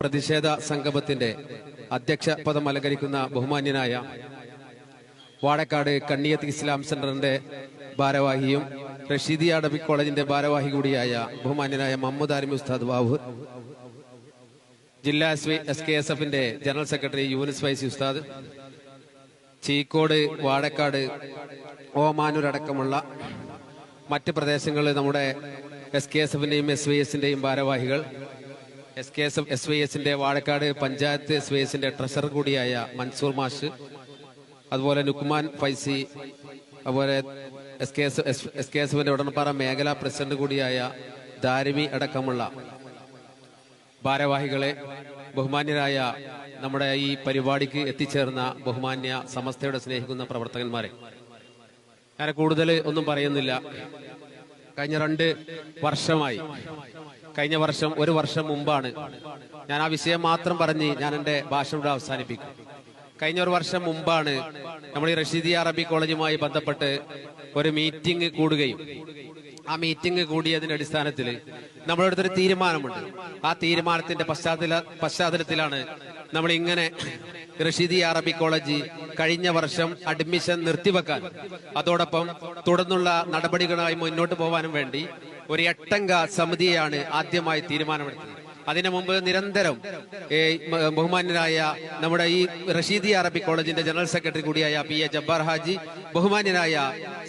പ്രതിഷേധ സംഗമത്തിന്റെ അധ്യക്ഷ പദം അലങ്കരിക്കുന്ന ബഹുമാന്യനായ വാഴക്കാട് കണ്ണിയത്ത് ഇസ്ലാം സെന്ററിന്റെ ഭാരവാഹിയും റഷീദി അടബി കോളേജിന്റെ ഭാരവാഹി കൂടിയായ ബഹുമാന്യനായ മുഹമ്മദ് ആലിമി ഉസ്താദ് ബാബു ജില്ലാ എസ് കെ എസ് എഫിന്റെ ജനറൽ സെക്രട്ടറി യൂനിസ് വൈസി ഉസ്താദ് ചീക്കോട് വാഴക്കാട് ഓമാനൂരടക്കമുള്ള മറ്റ് പ്രദേശങ്ങളിൽ നമ്മുടെ എസ് കെ എസ് എഫിന്റെയും എസ് വി എസിന്റെയും ഭാരവാഹികൾ S K S S Y എസിന്റെ വാഴക്കാട് പഞ്ചായത്ത് എസ് വൈ എസിന്റെ ട്രഷറർ കൂടിയായ മൻസൂർ മാഷ് അതുപോലെ നുക്മാൻ ഫൈസി അതുപോലെ S K S S K S എഫിന്റെ ഉടൻപാറ മേഖലാ പ്രസിഡന്റ് കൂടിയായ ദാരിമി അടക്കമുള്ള ഭാരവാഹികളെ ബഹുമാന്യരായ നമ്മുടെ ഈ പരിപാടിക്ക് എത്തിച്ചേർന്ന ബഹുമാന്യ സമസ്തയുടെ സ്നേഹിക്കുന്ന പ്രവർത്തകന്മാരെ. ഞാൻ കൂടുതൽ ഒന്നും പറയുന്നില്ല. കഴിഞ്ഞ രണ്ട് വർഷമായി. കഴിഞ്ഞ വർഷം ഒരു വർഷം മുമ്പാണ്. ഞാൻ ആ വിഷയം മാത്രം പറഞ്ഞ് ഞാൻ എന്റെ ഭാഷ ഇവിടെ അവസാനിപ്പിക്കും. കഴിഞ്ഞ ഒരു വർഷം മുമ്പാണ് നമ്മൾ ഈ റഷീദി അറബി കോളേജുമായി ബന്ധപ്പെട്ട് ഒരു മീറ്റിംഗ് കൂടുകയും ആ മീറ്റിംഗ് കൂടിയതിന്റെ അടിസ്ഥാനത്തിൽ നമ്മളെടുത്തൊരു തീരുമാനമുണ്ട്. ആ തീരുമാനത്തിന്റെ പശ്ചാത്തല പശ്ചാത്തലത്തിലാണ് നമ്മൾ ഇങ്ങനെ റഷീദി അറബി കോളേജ് കഴിഞ്ഞ വർഷം അഡ്മിഷൻ നിർത്തിവെക്കാൻ അതോടൊപ്പം തുടർന്നുള്ള നടപടികളായി മുന്നോട്ട് പോകാനും വേണ്ടി ഒരു എട്ടംഗ സമിതിയാണ് ആദ്യമായി തീരുമാനമെടുത്തത്. അതിനു മുമ്പ് നിരന്തരം ബഹുമാന്യരായ നമ്മുടെ ഈ റഷീദി അറബി കോളേജിന്റെ ജനറൽ സെക്രട്ടറി കൂടിയായ പി എ ജബ്ബാർ ഹാജി ബഹുമാന്യനായ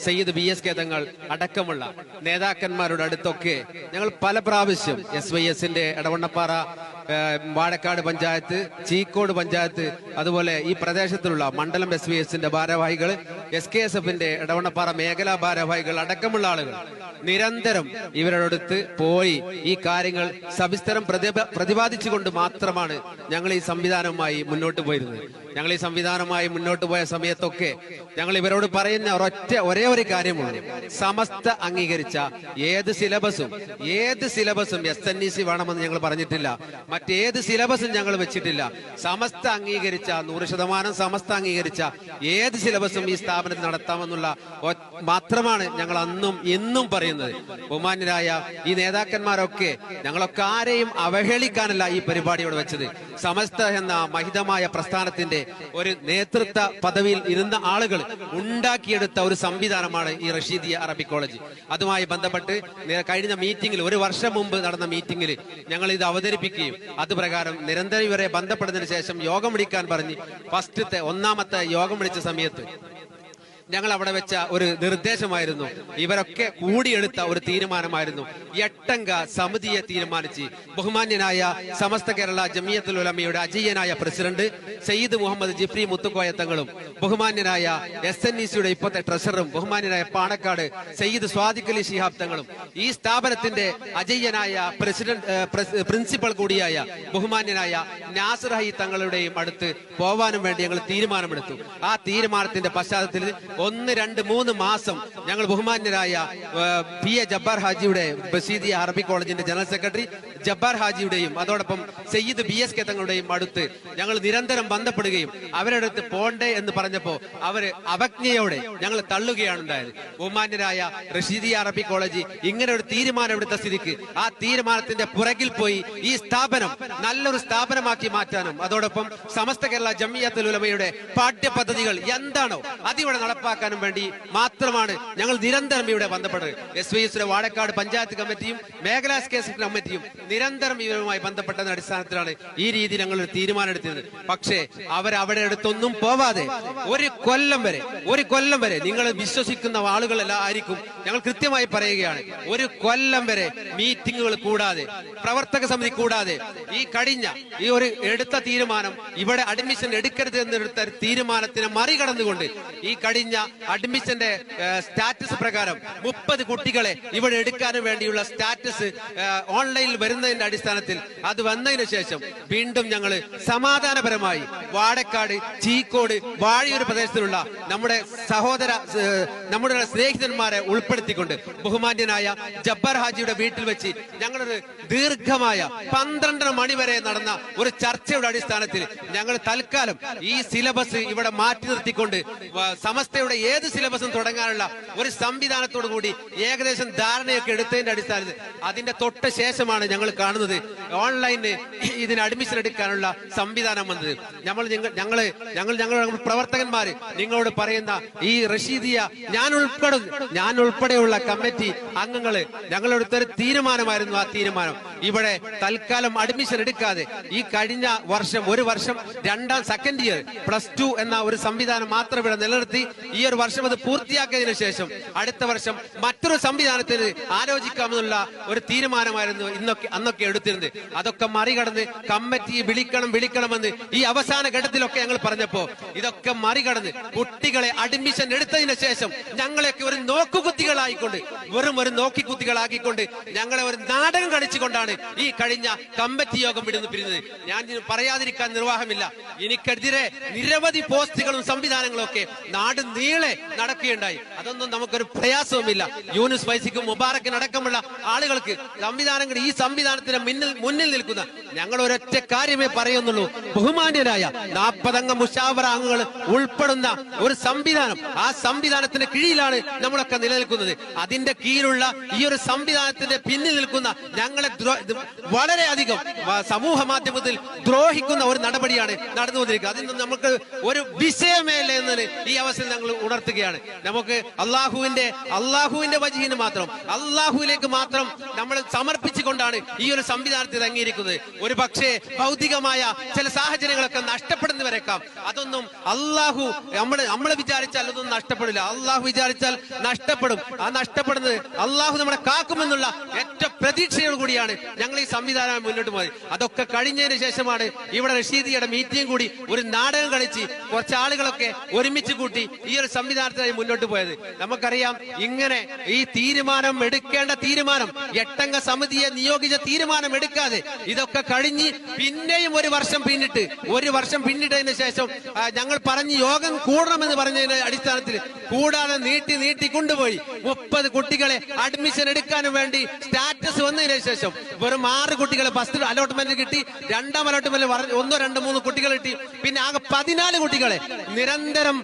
സയ്യിദ് ബി എസ് കെ തങ്ങൾ അടക്കമുള്ള നേതാക്കന്മാരുടെ അടുത്തൊക്കെ ഞങ്ങൾ പല പ്രാവശ്യം എസ് വൈ എസിന്റെ ഇടവണ്ണപ്പാറ ഏ, വാഴക്കാട് പഞ്ചായത്ത് ചീക്കോട് പഞ്ചായത്ത് അതുപോലെ ഈ പ്രദേശത്തുള്ള മണ്ഡലം എസ് വി എസിന്റെ ഭാരവാഹികൾ എസ് കെ എസ് എഫിന്റെ ഇടവണ്ണപ്പാറ മേഖലാ ഭാരവാഹികൾ അടക്കമുള്ള ആളുകൾ നിരന്തരം ഇവരോടടുത്ത് പോയി ഈ കാര്യങ്ങൾ സവിസ്തരം പ്രതിപ- പ്രതിപാദിച്ചുകൊണ്ട് മാത്രമാണ് ഞങ്ങൾ ഈ സംവിധാനവുമായി മുന്നോട്ട് പോയിരുന്നത്. ഞങ്ങൾ ഈ സംവിധാനവുമായി മുന്നോട്ട് പോയ സമയത്തൊക്കെ ഞങ്ങൾ ഇവരോട് പറയുന്ന ഒരൊറ്റ ഒരേ ഒരു കാര്യമുള്ളൂ. സമസ്ത അംഗീകരിച്ച ഏത് സിലബസും ഏത് സിലബസും എസ് എൻ ഇ സി വേണമെന്ന് ഞങ്ങൾ പറഞ്ഞിട്ടില്ല. മറ്റേത് സിലബസും ഞങ്ങൾ വെച്ചിട്ടില്ല. സമസ്ത അംഗീകരിച്ച നൂറ് ശതമാനം സമസ്ത അംഗീകരിച്ച ഏത് സിലബസും ഈ സ്ഥാപനത്തിൽ നടത്താമെന്നുള്ള മാത്രമാണ് ഞങ്ങൾ അന്നും എന്നും പറയുന്നത്. ബഹുമാന്യരായ ഈ നേതാക്കന്മാരൊക്കെ ഞങ്ങളൊക്കെ ആരെയും അവഹേളിക്കാനല്ല ഈ പരിപാടിയോട് വെച്ചത്. സമസ്ത എന്ന മഹിതമായ പ്രസ്ഥാനത്തിന്റെ ഒരു നേതൃത്വ പദവിയിൽ ഇരുന്ന ആളുകൾ ഉണ്ടാക്കിയെടുത്ത ഒരു സംവിധാനമാണ് ഈ റഷീദിയ അറബി കോളേജ്. അതുമായി ബന്ധപ്പെട്ട് കഴിഞ്ഞ മീറ്റിംഗിൽ ഒരു വർഷം മുമ്പ് നടന്ന മീറ്റിംഗിൽ ഞങ്ങൾ ഇത് അവതരിപ്പിക്കുകയും അത് പ്രകാരം നിരന്തരം ഇവരെ ബന്ധപ്പെടുന്നതിന് ശേഷം യോഗം വിളിക്കാൻ പറഞ്ഞ് ഫസ്റ്റത്തെ ഒന്നാമത്തെ യോഗം വിളിച്ച സമയത്ത് ഞങ്ങൾ അവിടെ വെച്ച ഒരു നിർദ്ദേശമായിരുന്നു. ഇവരൊക്കെ കൂടിയെടുത്ത ഒരു തീരുമാനമായിരുന്നു. എട്ടംഗ സമിതിയെ തീരുമാനിച്ച് ബഹുമാന്യനായ സമസ്ത കേരള ജമിയത്തുൽ ഉലമയുടെ അജയ്യനായ പ്രസിഡന്റ് സയ്യിദ് മുഹമ്മദ് ജിഫ്രി മുത്തുക്കോയ തങ്ങളും ബഹുമാന്യനായ എസ് എൻ ഇ സിയുടെ ഇപ്പോഴത്തെ ട്രഷറും ബഹുമാന്യനായ പാണക്കാട് സയ്യിദ് സ്വാദിഖ് അലി ശിഹാബ് തങ്ങളും ഈ സ്ഥാപനത്തിന്റെ അജയ്യനായ പ്രസിഡന്റ് പ്രിൻസിപ്പൽ കൂടിയായ ബഹുമാന്യനായ നാസർ തങ്ങളുടെയും അടുത്ത് പോവാനും വേണ്ടി ഞങ്ങൾ തീരുമാനമെടുത്തു. ആ തീരുമാനത്തിന്റെ പശ്ചാത്തലത്തിൽ ഒന്ന് രണ്ട് മൂന്ന് മാസം ഞങ്ങൾ ബഹുമാന്യരായ പി എ ജബ്ബാർ ഹാജിയുടെ ബസീദി അറബി കോളേജിന്റെ ജനറൽ സെക്രട്ടറി ജബ്ബാർ ഹാജിയുടെയും അതോടൊപ്പം സയ്യിദ് ബി എസ് കെ തങ്ങളുടെയും അടുത്ത് ഞങ്ങൾ നിരന്തരം ബന്ധപ്പെടുകയും അവരുടെ അടുത്ത് പോണ്ടേ എന്ന് പറഞ്ഞപ്പോ അവർ അവജ്ഞയോടെ ഞങ്ങൾ തള്ളുകയാണ് ഉണ്ടായത് ബഹുമാന്യരായ റഷീദി അറബി കോളേജ് ഇങ്ങനെ ഒരു തീരുമാനം എടുത്ത സ്ഥിതിക്ക് ആ തീരുമാനത്തിന്റെ പുറകിൽ പോയി ഈ സ്ഥാപനം നല്ലൊരു സ്ഥാപനമാക്കി മാറ്റാനും അതോടൊപ്പം സമസ്ത കേരള ജമിയത്തുൽ ഉലമയുടെ പാഠ്യപദ്ധതികൾ എന്താണോ അതിവിടെ നടപ്പാക്കാനും വേണ്ടി മാത്രമാണ് ഞങ്ങൾ നിരന്തരം ഇവിടെ ബന്ധപ്പെട്ടത് S V S Vazhakkad panchayat കമ്മിറ്റിയും മേഖലാ കേസ് കമ്മിറ്റിയും നിരന്തരം ഇവരുമായി ബന്ധപ്പെട്ടതിന്റെ അടിസ്ഥാനത്തിലാണ് ഈ രീതിയിൽ ഞങ്ങൾ ഒരു തീരുമാനം എടുത്തത് പക്ഷേ അവർ അവിടെ അടുത്തൊന്നും പോവാതെ ഒരു കൊല്ലം വരെ ഒരു കൊല്ലം വരെ നിങ്ങൾ വിശ്വസിക്കുന്ന ആളുകളെല്ലാം ആയിരിക്കും. ഞങ്ങൾ കൃത്യമായി പറയുകയാണ് ഒരു കൊല്ലം വരെ മീറ്റിങ്ങുകൾ കൂടാതെ പ്രവർത്തക സമിതി കൂടാതെ ഈ കഴിഞ്ഞ ഈ ഒരു എടുത്ത തീരുമാനം ഇവിടെ അഡ്മിഷൻ എടുക്കരുത് എന്നെടുത്ത തീരുമാനത്തിനെ മറികടന്നുകൊണ്ട് ഈ കഴിഞ്ഞ അഡ്മിഷന്റെ സ്റ്റാറ്റസ് പ്രകാരം മുപ്പത് കുട്ടികളെ ഇവിടെ എടുക്കാനും വേണ്ടിയുള്ള സ്റ്റാറ്റസ് ഓൺലൈനിൽ ഓൺലൈനിൽ വരുന്നതിന്റെ അടിസ്ഥാനത്തിൽ അത് വന്നതിന് ശേഷം വീണ്ടും ഞങ്ങൾ സമാധാനപരമായി വാടക്കാട് ചീക്കോട് വാഴിയൂർ പ്രദേശത്തിലുള്ള നമ്മുടെ സഹോദര നമ്മുടെ സ്നേഹിതന്മാരെ ഉൾപ്പെടുത്തിക്കൊണ്ട് ബഹുമാന്യനായ ജബ്ബർ ഹാജിയുടെ വീട്ടിൽ വെച്ച് ഞങ്ങളൊരു ദീർഘമായ പന്ത്രണ്ടര മണി വരെ നടന്ന ഒരു ചർച്ചയുടെ അടിസ്ഥാനത്തിൽ ഞങ്ങൾ തൽക്കാലം ഈ സിലബസ് ഇവിടെ മാറ്റി നിർത്തിക്കൊണ്ട് സമസ്തയുടെ ഏത് സിലബസും തുടങ്ങാനുള്ള ഒരു സംവിധാനത്തോടു കൂടി ഏകദേശം ധാരണയൊക്കെ എടുത്തതിന്റെ അടിസ്ഥാനത്തിൽ അതിന്റെ തൊട്ട് ശേഷമാണ് ഞങ്ങൾ കാണുന്നത് ഓൺലൈനിൽ ഇതിന് അഡ്മിഷൻ എടുക്കാനുള്ള സംവിധാനം വന്നത്. നമ്മൾ ഞങ്ങൾ ഞങ്ങൾ ഞങ്ങളുടെ പ്രവർത്തകന്മാര് നിങ്ങളോട് പറയുന്ന ഈ റഷീദിയ ഞാൻ ഉൾപ്പെടെ. ഞാൻ ഉൾപ്പെടെയുള്ള കമ്മിറ്റി അംഗങ്ങൾ ഞങ്ങളെടുത്തൊരു തീരുമാനമായിരുന്നു ആ തീരുമാനം. ഇവിടെ തൽക്കാലം അഡ്മിഷൻ എടുക്കാതെ ഈ കഴിഞ്ഞ വർഷം ഒരു വർഷം രണ്ടാം സെക്കൻഡ് ഇയർ പ്ലസ് ടു എന്ന ഒരു സംവിധാനം മാത്രം ഇവിടെ നിലനിർത്തി. ഈ ഒരു വർഷം അത് പൂർത്തിയാക്കിയതിനു ശേഷം അടുത്ത വർഷം മറ്റൊരു സംവിധാനത്തിന് ആലോചിക്കാമെന്നുള്ള ഒരു തീരുമാനമായിരുന്നു ഇന്നൊക്കെ അന്നൊക്കെ എടുത്തിരുന്നത്. അതൊക്കെ മറികടന്ന് കമ്മിറ്റി വിളിക്കണം വിളിക്കണമെന്ന് ഈ അവസാന ഘട്ടത്തിലൊക്കെ ഞങ്ങൾ പറഞ്ഞപ്പോ ഇതൊക്കെ മറികടന്ന് കുട്ടികളെ അഡ്മിഷൻ എടുത്തതിനു ശേഷം ഞങ്ങളെയൊക്കെ ഒരു നോക്കുകുത്തികളായിക്കൊണ്ട് വെറും ഒരു നോക്കിക്കുത്തികളാക്കിക്കൊണ്ട് ഞങ്ങളെ ഒരു നാടകം കളിച്ചുകൊണ്ടാണ് ഈ കഴിഞ്ഞ കമ്മിറ്റി യോഗം വിടുന്നു പിരിഞ്ഞത്. ഞാൻ പറയാതിരിക്കാൻ നിർവാഹമില്ല. എനിക്കെതിരെ നിരവധി പോസ്റ്റുകളും സംവിധാനങ്ങളും ഒക്കെ നാട് നീളെ നടക്കുകയുണ്ടായി. അതൊന്നും നമുക്കൊരു പ്രയാസവുമില്ല. യൂനുസ് വൈസിക്കും മുബാറക്കിനടക്കമുള്ള ആളുകൾക്ക് സംവിധാനങ്ങൾ ഈ സംവിധാനത്തിന് മുന്നിൽ മുന്നിൽ നിൽക്കുന്ന ഞങ്ങൾ ഒരൊറ്റ കാര്യമേ പറയുന്നുള്ളൂ. ബഹുമാന്യരായ നാൽപ്പതംഗ മുഷാവറ അംഗങ്ങൾ ഉൾപ്പെടുന്ന ഒരു സംവിധാനം ആ സംവിധാനത്തിന്റെ കീഴിലാണ് നമ്മളൊക്കെ നിലനിൽക്കുന്നത്. അതിന്റെ കീഴിലുള്ള ഈ ഒരു സംവിധാനത്തിന്റെ പിന്നിൽ നിൽക്കുന്ന ഞങ്ങളെ വളരെയധികം സമൂഹ മാധ്യമത്തിൽ ദ്രോഹിക്കുന്ന ഒരു നടപടിയാണ് നടന്നുകൊണ്ടിരിക്കുന്നത്. അതിൽ നിന്ന് നമുക്ക് ഒരു വിഷയമേല എന്നതിന് ഈ അവസരം ഞങ്ങൾ ഉണർത്തുകയാണ്. നമുക്ക് അള്ളാഹുവിന്റെ അള്ളാഹുവിന്റെ വജീന് മാത്രം അള്ളാഹുവിലേക്ക് മാത്രം നമ്മൾ സമർപ്പിച്ചുകൊണ്ടാണ് ഈ ഒരു സംവിധാനത്തിൽ അംഗീകരിക്കുന്നത് ഒരു പക്ഷേ ഭൗതികമായ ചില സാഹചര്യങ്ങളൊക്കെ നഷ്ടപ്പെടുന്നവരേക്കാം. അതൊന്നും അള്ളാഹു നമ്മൾ നമ്മൾ വിചാരിച്ചാൽ അതൊന്നും നഷ്ടപ്പെടില്ല. അള്ളാഹു വിചാരിച്ചാൽ നഷ്ടപ്പെടും. ആ നഷ്ടപ്പെടുന്നത് അള്ളാഹു നമ്മളെ കാക്കുമെന്നുള്ള ഏറ്റവും പ്രതീക്ഷയോട് കൂടിയാണ് ഞങ്ങൾ ഈ സംവിധാനം മുന്നോട്ട് പോയി. അതൊക്കെ കഴിഞ്ഞതിന് ശേഷമാണ് ഇവിടെ റഷീദിയുടെ മീറ്റിംഗ് കൂടി ഒരു നാടകം കളിച്ച് കുറച്ച് ആളുകളൊക്കെ ഒരുമിച്ച് കൂട്ടി ഈ ഒരു സംവിധാനത്തിനായി മുന്നോട്ട് പോയത്. നമുക്കറിയാം ഇങ്ങനെ ഈ തീരുമാനം എടുക്കേണ്ട തീരുമാനം എട്ടംഗ സമിതിയെ നിയോഗിച്ച തീരുമാനം എടുക്കാതെ ഇതൊക്കെ കഴിഞ്ഞ് പിന്നെയും ഒരു വർഷം പിന്നിട്ട് ഒരു വർഷം പിന്നിട്ടതിന് ശേഷം ഞങ്ങൾ പറഞ്ഞ് യോഗം കൂടണമെന്ന് പറഞ്ഞതിന്റെ അടിസ്ഥാനത്തിൽ കൂടാതെ നീട്ടി നീട്ടി കൊണ്ടുപോയി. മുപ്പത് കുട്ടികളെ അഡ്മിഷൻ എടുക്കാനും വേണ്ടി സ്റ്റാറ്റസ് വന്നതിന് ശേഷം വെറും ആറ് കുട്ടികളെ ഫസ്റ്റ് അലോട്ട്മെന്റ് കിട്ടി രണ്ടാം അലോട്ട്മെന്റ് ഒന്നോ രണ്ടോ മൂന്ന് കുട്ടികൾ കിട്ടി. പിന്നെ ആകെ പതിനാല് കുട്ടികളെ നിരന്തരം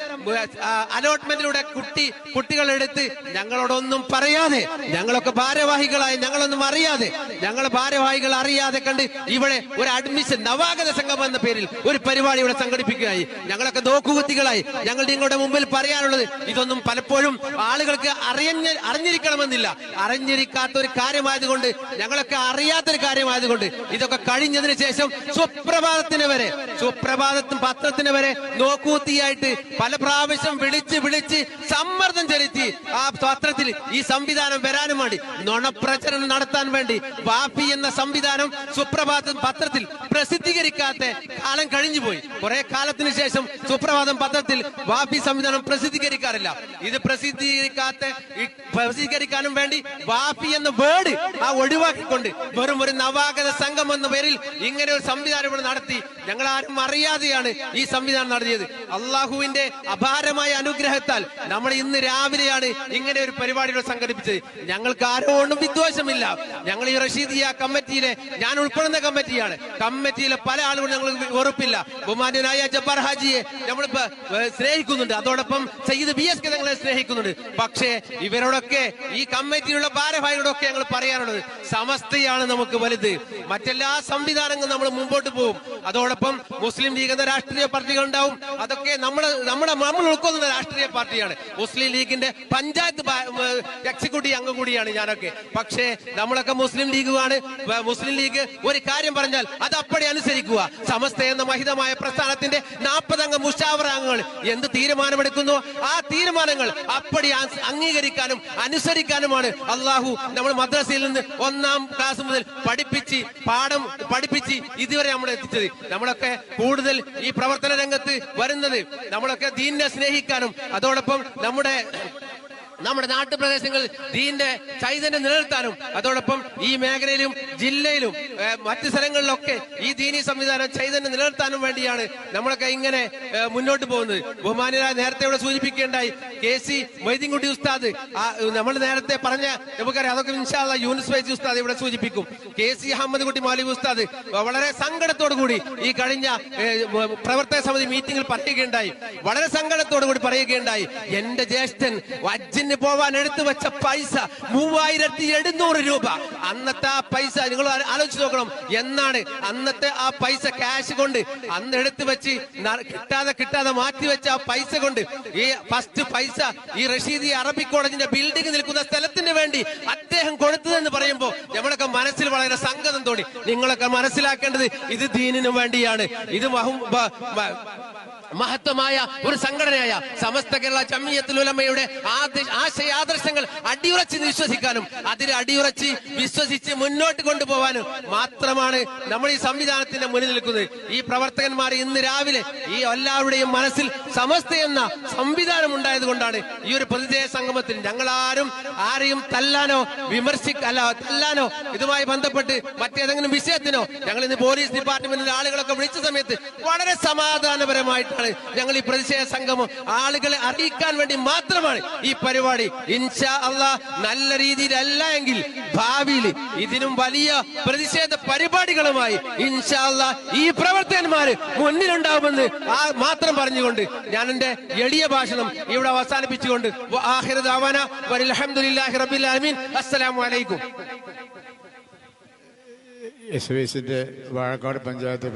അലോട്ട്മെന്റിലൂടെ കുട്ടി കുട്ടികളെടുത്ത് ഞങ്ങളോടൊന്നും പറയാതെ ഞങ്ങളൊക്കെ ഭാരവാഹികളായി ഞങ്ങളൊന്നും അറിയാതെ ഞങ്ങൾ ഭാരവാഹികൾ അറിയാതെ കണ്ട് ഇവിടെ ഒരു അഡ്മിഷൻ നവാഗത സംഘം എന്ന പേരിൽ ഒരു പരിപാടി ഇവിടെ സംഘടിപ്പിക്കുകയായി. ഞങ്ങളൊക്കെ നോക്കുകുത്തികളായി ഞങ്ങൾ നിങ്ങളുടെ മുമ്പിൽ പറയാനുള്ളത് ഇതൊന്നും പലപ്പോഴും ആളുകൾക്ക് അറിയഞ്ഞ അറിഞ്ഞിരിക്കണമെന്നില്ല. അറിഞ്ഞിരിക്കാത്ത ഒരു കാര്യമായതുകൊണ്ട് ഞങ്ങളൊക്കെ അറിയാത്തൊരു കാര്യമായതുകൊണ്ട് ഇതൊക്കെ കഴിഞ്ഞതിന് ശേഷം സുപ്രഭാതത്തിന് വരെ സുപ്രഭാതത്തിന് പത്രത്തിന് വരെ നോക്കൂത്തിയായിട്ട് പല പ്രാവശ്യം വിളിച്ച് വിളിച്ച് സമ്മർദ്ദം ചെലുത്തി ആ പത്രത്തിൽ ഈ സംവിധാനം വരാനും വേണ്ടി നുണപ്രചരണം നടത്താൻ വേണ്ടി വാപ്പി എന്ന സംവിധാനം സുപ്രഭാതം പത്രത്തിൽ പ്രസിദ്ധീകരിക്കാത്ത കാലം കഴിഞ്ഞുപോയി. കുറെ കാലത്തിന് ശേഷം സുപ്രഭാതം പത്രത്തിൽ വാപ്പി സംവിധാനം പ്രസിദ്ധീകരിക്കാറില്ല. ഇത് പ്രസിദ്ധീകരിക്കാത്ത പ്രസിദ്ധീകരിക്കാനും വേണ്ടി വാപ്പി എന്ന വേർഡ് ആ ഒഴിവാക്കിക്കൊണ്ട് വെറും ഒരു നവാഗത സംഘം എന്ന പേരിൽ ഇങ്ങനെ ഒരു സംവിധാനം ഇവിടെ നടത്തി ഞങ്ങൾ ആരും അറിയാതെയാണ് ഈ സംവിധാനം നടത്തിയത്. അള്ളാഹുവിന്റെ അപാരമായ അനുഗ്രഹത്താൽ നമ്മൾ ഇന്ന് രാവിലെയാണ് ഇങ്ങനെ ഒരു പരിപാടികൾ സംഘടിപ്പിച്ചത്. ഞങ്ങൾക്ക് ആരോടും വിദ്വേഷമില്ല. ഞങ്ങൾ ഈ റഷീദിയ കമ്മിറ്റിയിലെ ഞാൻ ഉൾപ്പെടുന്ന കമ്മിറ്റിയാണ്. കമ്മിറ്റിയിലെ പല ആളുകളും ഞങ്ങൾ വെറുപ്പില്ല. ബഹുമാന്യനായ ജബ്ബാർ ഹാജിയെ നമ്മൾ സ്നേഹിക്കുന്നുണ്ട്. അതോടൊപ്പം സയ്യിദ് ബി എസ് കെ ഞങ്ങളെ സ്നേഹിക്കുന്നുണ്ട്. പക്ഷേ ഇവരോടൊക്കെ ഈ കമ്മിറ്റിയിലുള്ള ഭാരവാഹികളോടൊക്കെ ഞങ്ങൾ പറയാനുള്ളത് സമസ്തയാണ് നമുക്ക് വലുത്. മറ്റെല്ലാ സംവിധാനങ്ങളും നമ്മൾ മുമ്പോട്ട് പോകും. അതോടൊപ്പം മുസ്ലിം ലീഗ് എന്ന രാഷ്ട്രീയ പാർട്ടികൾ ഉണ്ടാവും. അതൊക്കെ നമ്മുടെ നമ്മുടെ നമ്മൾ ഉൾക്കൊള്ളുന്ന രാഷ്ട്രീയ പാർട്ടിയാണ്. മുസ്ലിം ലീഗിന്റെ പഞ്ചായത്ത് എക്സിക്യൂട്ടീവ് അംഗം കൂടിയാണ് ഞാനൊക്കെ. പക്ഷേ നമ്മളൊക്കെ മുസ്ലിം ലീഗുമാണ്. മുസ്ലിം ലീഗ് ഒരു കാര്യം പറഞ്ഞാൽ അത് അപ്പടി അനുസരിക്കുക. സമസ്ത എന്ന മഹിതമായ പ്രസ്ഥാനത്തിന്റെ നാൽപ്പതംഗ മുഷാവറ അംഗങ്ങൾ എന്ത് തീരുമാനമെടുക്കുന്നു? ആ തീരുമാനങ്ങൾ അപ്പടി അ- അംഗീകരിക്കാനും അനുസരിക്കാനുമാണ് അള്ളാഹു നമ്മൾ മദ്രസയിൽ നിന്ന് ഒന്നാം ക്ലാസ് മുതൽ പഠിപ്പിച്ച് പാഠം പഠിപ്പിച്ച് ഇതുവരെ നമ്മൾ എത്തിച്ചത്. നമ്മളൊക്കെ കൂടുതൽ ഈ പ്രവർത്തന രംഗത്ത് വരുന്നത് നമ്മളൊക്കെ ദീനിനെ സ്നേഹിക്കാനും അതോടൊപ്പം നമ്മുടെ നമ്മുടെ നാട്ടുപ്രദേശങ്ങളിൽ ദീന്റെ ചൈതന്യം നിലനിർത്താനും അതോടൊപ്പം ഈ മേഖലയിലും ജില്ലയിലും മറ്റു സ്ഥലങ്ങളിലൊക്കെ ഈ ദീനി സംവിധാനം ചൈതന്യം നിലനിർത്താനും വേണ്ടിയാണ് നമ്മളൊക്കെ ഇങ്ങനെ മുന്നോട്ട് പോകുന്നത്. ബഹുമാനായ നേരത്തെ ഇവിടെ സൂചിപ്പിക്കേണ്ടായി കെ സി മൊയ്തീൻകുട്ടി ഉസ്താദ് നമ്മൾ നേരത്തെ പറഞ്ഞ നമുക്കറിയാം അതൊക്കെ ഇൻഷാല്ല യൂനിസ് വൈസി ഉസ്താദ് ഇവിടെ സൂചിപ്പിക്കും. കെ സി അഹമ്മദ് കുട്ടി മൗലവി ഉസ്താദ് വളരെ സങ്കടത്തോടു കൂടി ഈ കഴിഞ്ഞ പ്രവർത്തക സമിതി മീറ്റിംഗിൽ പറയുകയുണ്ടായി. വളരെ സങ്കടത്തോടു കൂടി പറയുകയുണ്ടായി. എന്റെ ജ്യേഷ്ഠൻ വജ്ജിന് ഇതിന് പോവാൻ എടുത്തു വെച്ച പൈസ മൂവായിരത്തി എഴുന്നൂറ് രൂപ. അന്നത്തെ ആ പൈസ നിങ്ങൾ ആലോചിച്ച് നോക്കണം. എന്നാണ് അന്നത്തെ ആ പൈസ ക്യാഷ് കൊണ്ട് അന്ന് എടുത്തു വെച്ച് കിട്ടാതെ കിട്ടാതെ മാറ്റി വെച്ച ആ പൈസ കൊണ്ട് ഈ ഫസ്റ്റ് പൈസ ഈ റഷീദി അറബിക് കോളേജിന്റെ ബിൽഡിംഗ് നിൽക്കുന്ന സ്ഥലത്തിന് വേണ്ടി അദ്ദേഹം കൊടുത്തതെന്ന് പറയുമ്പോൾ നമ്മളൊക്കെ മനസ്സിൽ വളരെ സങ്കതം തോന്നി. നിങ്ങളൊക്കെ മനസ്സിലാക്കേണ്ടത് ഇത് ദീനിനു വേണ്ടിയാണ്. ഇത് മഹത്വമായ ഒരു സംഘടനയായ സമസ്ത കേരള ജമിയത്തുൽ ഉലമയുടെ ആദർശങ്ങൾ അടിയുറച്ച് വിശ്വസിക്കാനും അതിൽ അടിയുറച്ച് വിശ്വസിച്ച് മുന്നോട്ട് കൊണ്ടുപോകാനും മാത്രമാണ് നമ്മൾ ഈ സംവിധാനത്തിന്റെ മുന്നിൽ നിൽക്കുന്നത്. ഈ പ്രവർത്തകന്മാർ ഇന്ന് രാവിലെ ഈ എല്ലാവരുടെയും മനസ്സിൽ സമസ്ത എന്ന സംവിധാനം ഉണ്ടായത് കൊണ്ടാണ് ഈ ഒരു പ്രതിജയ സംഗമത്തിൽ ഞങ്ങൾ ആരും ആരെയും തല്ലാനോ വിമർശിക്ക അല്ല തല്ലാനോ ഇതുമായി ബന്ധപ്പെട്ട് മറ്റേതെങ്കിലും വിഷയത്തിനോ ഞങ്ങൾ ഇന്ന് പോലീസ് ഡിപ്പാർട്ട്മെന്റിലെ ആളുകളൊക്കെ വിളിച്ച സമയത്ത് വളരെ സമാധാനപരമായിട്ടാണ് ഞങ്ങൾ ഈ പ്രതിഷേധ സംഗമം ആളുകളെ അറിയിക്കാൻ വേണ്ടി മാത്രമാണ് ഈ പരിപാടി. ഇൻഷാ അള്ളാ നല്ല രീതിയിലല്ല എങ്കിൽ ഭാവിയിൽ ഇതിനും വലിയ പ്രതിഷേധ പരിപാടികളുമായി ഇൻഷാ അള്ളാ ഈ പ്രവർത്തകന്മാര് മുന്നിലുണ്ടാവുമെന്ന് മാത്രം പറഞ്ഞുകൊണ്ട് ഞാൻ എന്റെ എളിയ ഭാഷണം ഇവിടെ അവസാനിപ്പിച്ചുകൊണ്ട് ആഹിർ ദാവാന വൽഹംദുലില്ലാഹി റബ്ബിൽ ആലമീൻ. അസ്സലാമു അലൈക്കും. വാഴക്കാട് പഞ്ചായത്ത്